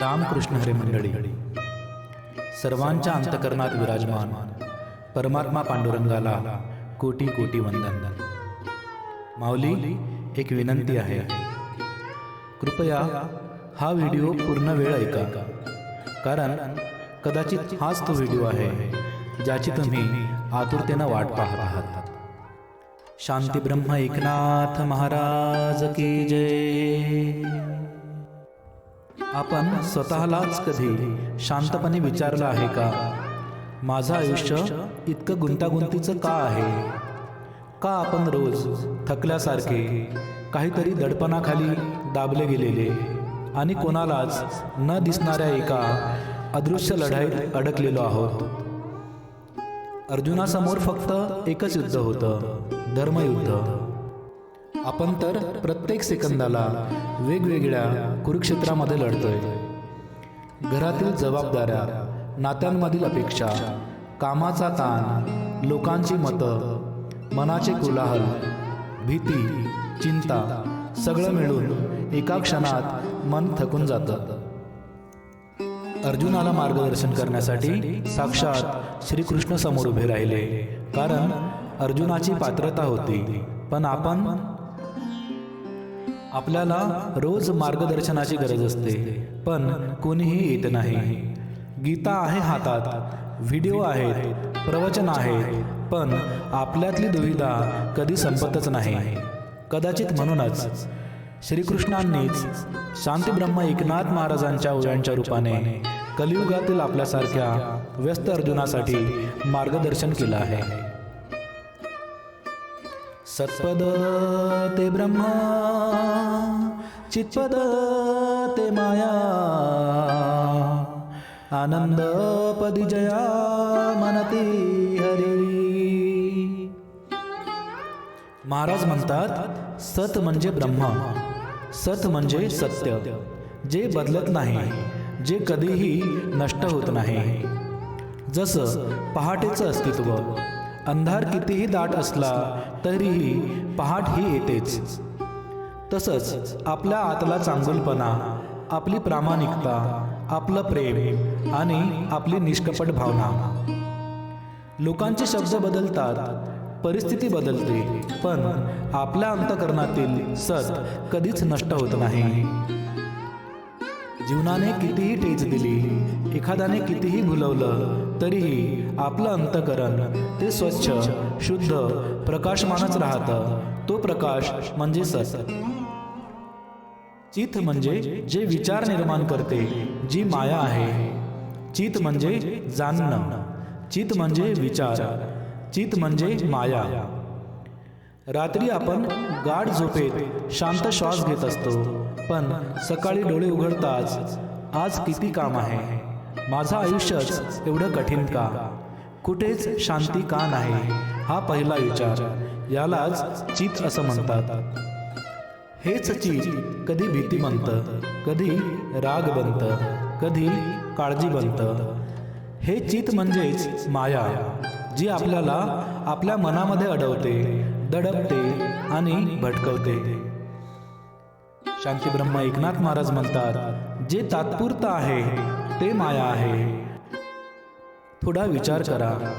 रामकृष्ण हरे मंडळी सर्वांच्या अंतकरणात विराजमान परमात्मा पांडुरंगाला कोटी कोटी वंदन. माऊली एक विनंती आहे. कृपया हा व्हिडिओ पूर्ण वेळ ऐका कारण कदाचित हाच तो व्हिडिओ आहे ज्याची तुम्ही आतुरतेनं वाट पाहत आहात. शांती ब्रह्म एकनाथ महाराज की जय. आपण स्वतःलाच कधी शांतपणे विचारलं आहे का? माझं आयुष्य इतकं गुंतागुंतीचं का आहे? का आपण रोज थकल्यासारखे काहीतरी दडपणाखाली दाबले गेलेले आणि कोणालाच न दिसणाऱ्या एका अदृश्य लढाईत अडकलेलो आहोत? अर्जुनासमोर फक्त एकच युद्ध होतं धर्मयुद्ध. आपण तर प्रत्येक सेकंदाला वेगवेगळ्या कुरुक्षेत्रामध्ये लढतोय. घरातील जबाबदाऱ्या नात्यांमधील अपेक्षा कामाचा ताण लोकांची मतं मनाचे कोलाहल भीती चिंता सगळं मिळून एका क्षणात मन थकून जातं. अर्जुनाला मार्गदर्शन करण्यासाठी साक्षात श्रीकृष्ण समोर उभे राहिले कारण अर्जुनाची पात्रता होती. पण आपण आपल्याला रोज मार्गदर्शनाची गरज असते पण कोणीही येत नाही. गीता आहे हातात व्हिडिओ आहेत प्रवचन आहेत पण आपल्यातली दुविधा कधी संपतच नाही. कदाचित म्हणूनच श्रीकृष्णांनीच शांतीब्रह्म एकनाथ महाराजांच्या ओळ्यांच्या रूपाने कलियुगातील आपल्यासारख्या व्यस्त अर्जुनासाठी मार्गदर्शन केलं आहे. सत्पद ते ब्रह्मा चित्पद ते माया आनंद जया मनती हरी महाराज म्हणतात सत म्हणजे ब्रह्मा सत म्हणजे सत्य जे बदलत नाही जे कधीही नष्ट होत नाही। जसं पहाटेचं अस्तित्व अंधार कितीही दाट असला तरीही पहाट ही येतेच. तसंच आपल्या आतला चांगुलपणा आपली प्रामाणिकता आपलं प्रेम आणि आपली निष्कपट भावना. लोकांचे शब्द बदलतात परिस्थिती बदलते पण आपल्या अंतकरणातील सत कधीच नष्ट होत नाही. जीवनाने कितीही टेच दिली एखाद्याने कितीही भुलवलं तरीही आपलं अंतकरण ते स्वच्छ शुद्ध प्रकाशमानच राहतं. तो प्रकाश म्हणजे सत. चित म्हणजे जे विचार निर्माण करते जी माया आहे. चित म्हणजे जाणणं. चित म्हणजे विचार. चित म्हणजे माया. रात्री आपण गाढ झोपेत शांत श्वास घेत असतो. पण सकाळी डोळे उघडताच आज किती काम आहे? माझं आयुष्यच एवढं कठीण का? कुठेच शांती का नाही? हा पहिला विचार. यालाच चित असं म्हणतात. हेच चित कधी भीती बनतं कधी राग बनतं कधी काळजी बनतं. हे चित म्हणजेच माया जी आपल्याला आपल्या मनामध्ये अडवते दडपते आणि भटकवते. शांती ब्रह्म एकनाथ महाराज म्हणतात जे तात्पुरतं आहे ते माया आहे. थोडा विचार करा.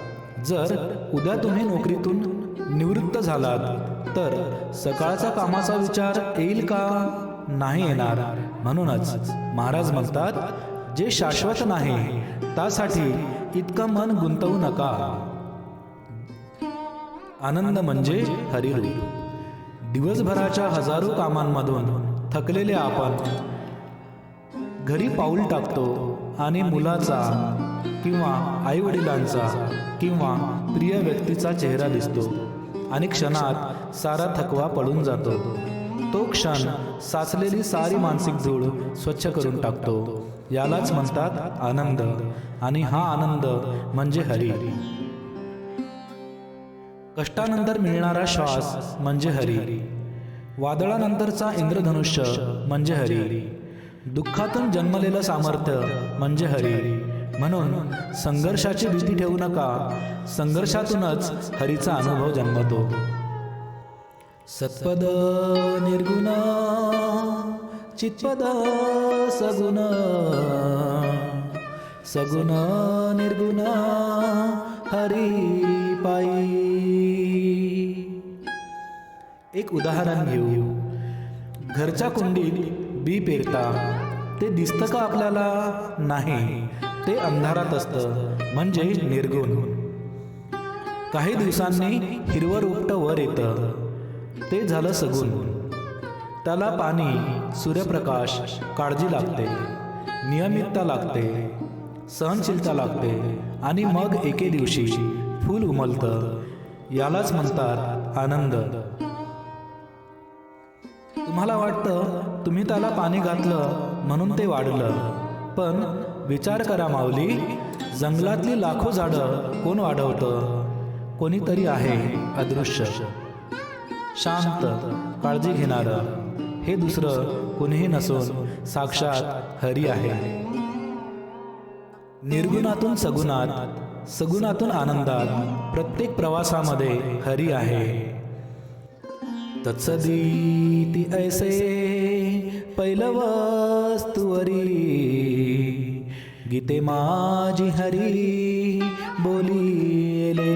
जर उद्या तुम्ही नोकरीतून निवृत्त झालात तर सकाळचा कामाचा विचार येईल का? नाही येणार. म्हणूनच महाराज म्हणतात जे शाश्वत नाही त्यासाठी इतकं मन गुंतवू नका. आनंद म्हणजे हरिरूप दिवसभराच्या हजारो कामांमधून थकलेले आपण घरी पाऊल टाकतो आणि मुलाचा किंवा आईवडिलांचा किंवा प्रिय व्यक्तीचा चेहरा दिसतो. आणि क्षणात सारा थकवा पडून जातो. तो क्षण साचलेली सारी मानसिक धूळ स्वच्छ करून टाकतो. यालाच म्हणतात आनंद. आणि हा आनंद म्हणजे हरी. कष्टानंतर मिळणारा श्वास म्हणजे हरी. वादळानंतरचा इंद्रधनुष्य म्हणजे हरी. दुःखातून जन्मलेलं सामर्थ्य म्हणजे हरी. म्हणून संघर्षाची भीती ठेवू नका. संघर्षातूनच हरीचा अनुभव जन्मतो. सत्पद निर्गुण चित्पद सगुण. सगुण निर्गुण हरी पायी. एक उदाहरण घेऊ. घरच्या कुंडीत बी पेरता. ते दिसतं का आपल्याला? नाही. ते अंधारात असतं. म्हणजे निर्गुण. काही दिवसांनी हिरवं रोपटं वर येतं. ते झालं सगुण. त्याला पाणी सूर्यप्रकाश काळजी लागते. नियमितता लागते. सहनशीलता लागते. आणि मग एके दिवशी फूल उमलतं. यालाच म्हणतात आनंद. तुम्हाला वाटतं तुम्ही त्याला पाणी घातलं म्हणून ते वाढलं. पण विचार करा माऊली जंगलातली लाखो झाडं कोण वाढवतं? कोणीतरी आहे अदृश्य. शांत काळजी घेणारं हे दुसरं कोणीही नसून साक्षात हरी आहे. निर्गुणातून सगुणात सगुणातून आनंदात प्रत्येक प्रवासामध्ये हरी आहे. तत्सदीति ऐसे पैलवस्तुवरी। गीते माझी हरी बोलिले।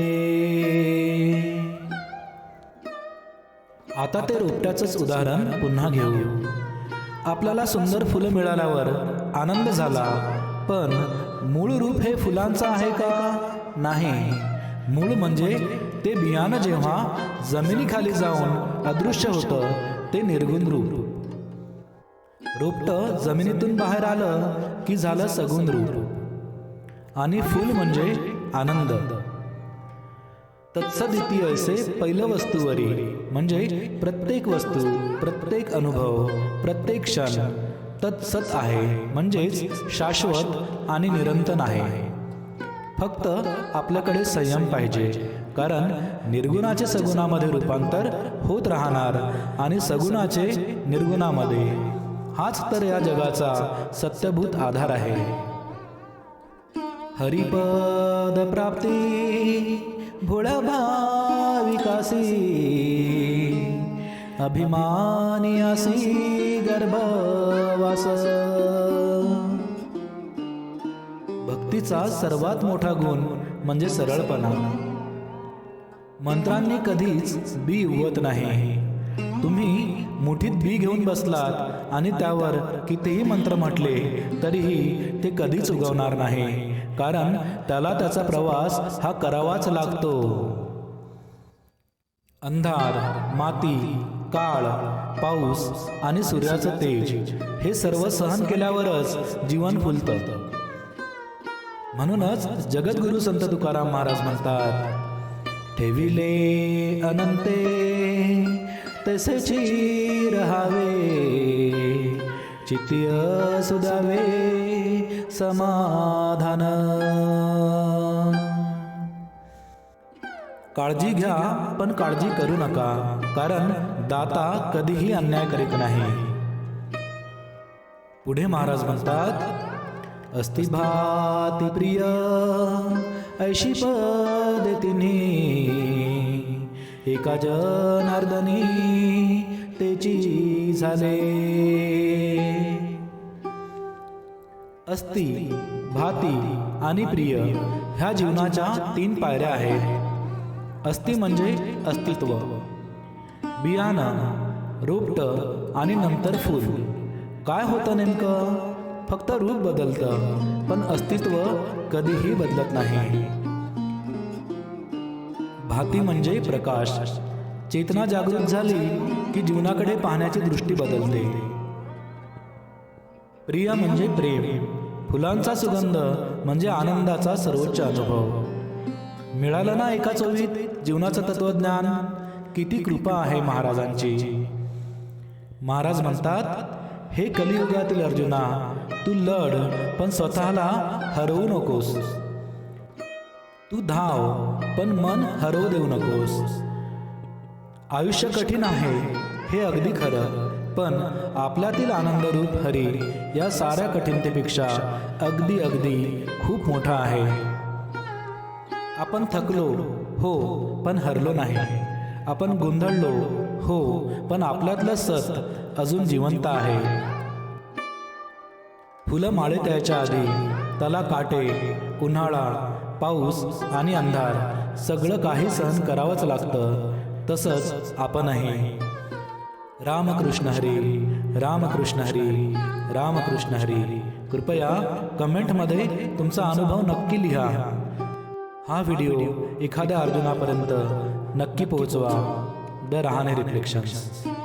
आता ते रोपट्याचंच उदाहरण पुन्हा घेऊ. आपल्याला सुंदर फुलं मिळाल्यावर आनंद झाला पण मूळ रूप हे फुलांचं आहे का? नाही. मूळ म्हणजे ते बियाणं जेव्हा जमिनीखाली जाऊन अदृश्य होतं ते निर्गुण रूप. रोपटं जमिनीतून बाहेर आलं की झालं सगुण रूप. आणि फूल म्हणजे आनंद. तत्सदिती असे पहिलं वस्तूवरी म्हणजे प्रत्येक वस्तू प्रत्येक अनुभव प्रत्येक क्षण तत्सत आहे म्हणजेच शाश्वत आणि निरंतर आहे. फक्त आपल्याकडे संयम पाहिजे. कारण निर्गुणाचे सगुणामध्ये रूपांतर होत राहणार आणि सगुणाचे निर्गुणामध्ये. हाच तर या जगाचा सत्यभूत आधार आहे. हरिपद प्राप्ती भोळ्या भाविकासी अभिमानी असी गर्भवास. भक्तीचा सर्वात मोठा गुण म्हणजे सरळपणा. मंत्रांनी कधीच बी उगवत नाही. तुम्ही मुठीत बी घेऊन बसलात आणि त्यावर कितीही मंत्र म्हटले तरीही ते कधीच उगवणार नाही. कारण त्याला त्याचा प्रवास हा करावाच लागतो. अंधार माती काळ पाऊस आणि सूर्याचं तेज हे सर्व सहन केल्यावरच जीवन फुलतं. म्हणूनच जगद्गुरु संत तुकाराम महाराज म्हणतात ठेविले अनंते तसेची रहावे. चित्य सुधावे समाधान. काळजी घ्या पण काळजी करू नका कारण दाता कधीही अन्याय करीत नाही. पुढे महाराज म्हणतात अस्ति भाति प्रिय ऐशी पद तिन्ही. एका जनार्दनी तेची झाले. अस्ति भाती आणि प्रिय ह्या जीवनाच्या तीन पायऱ्या आहेत. अस्ति म्हणजे अस्तित्व. बियाणं रोपट आणि नंतर फूल. काय होतं नेमकं? फक्त रूप बदलतं पण अस्तित्व कधीही बदलत नाही. भाती म्हणजे प्रकाश. चेतना जागृत झाली की जीवनाकडे पाहण्याची दृष्टी बदलते. प्रिया म्हणजे प्रेम. फुलांचा सुगंध म्हणजे आनंदाचा सर्वोच्च अनुभव. मिळालं ना एका चोवीत जीवनाचं तत्वज्ञान? किती कृपा आहे महाराजांची. महाराज म्हणतात हे कलियुगातील अर्जुना तू लढ पण स्वतःला हरवू नकोस. तू धाव पण मन हरवू देऊ नकोस. आयुष्य कठीण आहे हे अगदी खरं पण आपल्यातील आनंदरूप हरी या साऱ्या कठीणतेपेक्षा अगदी अगदी खूप मोठा आहे. आपण थकलो हो पण हरलो नाही. आपण गोंधळलो हो पण आपल्यातलं सत अजून जिवंत आहे. फुलं माळे त्याच्या आधी त्याला काटे उन्हाळा पाऊस आणि अंधार सगळं काही सहन करावंच लागतं. तसंच आपणही. रामकृष्ण हरी रामकृष्ण हरी रामकृष्ण हरी. कृपया कमेंटमध्ये तुमचा अनुभव नक्की लिहा. हा व्हिडिओ एखाद्या अर्जुनापर्यंत नक्की पोहोचवा. The Rahane reflections